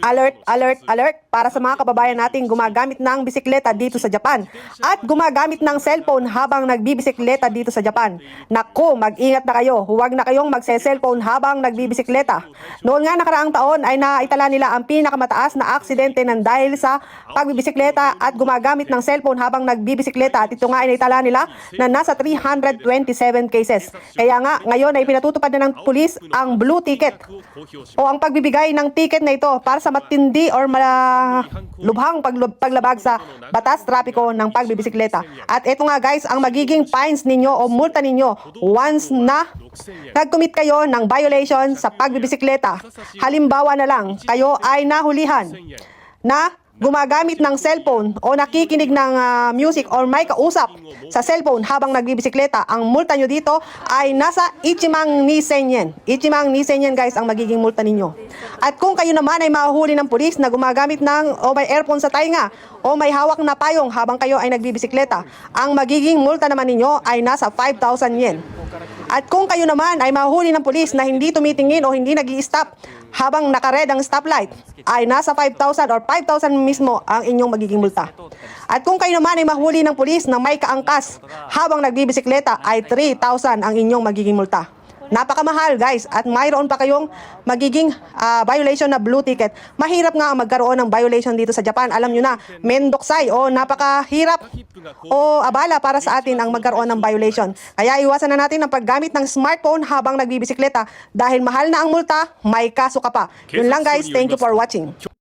Alert, alert, alert para sa mga kababayan nating gumagamit ng bisikleta dito sa Japan at gumagamit ng cellphone habang nagbibisikleta dito sa Japan. Naku, mag-ingat na kayo. Huwag na kayong magse-cellphone habang nagbibisikleta. Noon nga nakaraang taon ay naitala nila ang pinakamataas na aksidente ng dahil sa pagbibisikleta at gumagamit ng cellphone habang nagbibisikleta at ito nga ay naitala nila na nasa 327 cases. Kaya nga ngayon ay pinatutupad na ng pulis ang blue ticket o ang pagbibigay ng ticket na ito para sa matindi or mala lubhang paglub- paglabag sa batas trapiko ng pagbibisikleta. At ito nga guys, ang magiging fines ninyo o multa ninyo once na nag-commit kayo ng violation sa pagbibisikleta. Halimbawa na lang, kayo ay nahulihan na gumagamit ng cellphone o nakikinig ng ah, music or may kausap sa cellphone habang nagbibisikleta, ang multa nyo dito ay nasa Ichimang ni Senyen. Ichimang ni Senyen guys ang magiging multa ninyo. At kung kayo naman ay mahuhuli ng pulis na gumagamit ng o may earphone sa tainga o may hawak na payong habang kayo ay nagbibisikleta, ang magiging multa naman ninyo ay nasa 5,000 yen. At kung kayo naman ay mahuli ng pulis na hindi tumitingin o hindi nag stop habang nakared ang stoplight, ay nasa 5,000 or 5,000 mismo ang inyong magiging multa. At kung kayo naman ay mahuli ng pulis na may kaangkas habang nagbibisikleta, ay 3,000 ang inyong magiging multa. Napakamahal guys at mayroon pa kayong magiging ah, violation na blue ticket. Mahirap nga magkaroon ng violation dito sa Japan. Alam nyo na, mendoksay o napakahirap o abala para sa atin ang magkaroon ng violation. Kaya iwasan na natin ang paggamit ng smartphone habang nagbibisikleta dahil mahal na ang multa, may kaso ka pa. Yun lang guys, thank you for watching.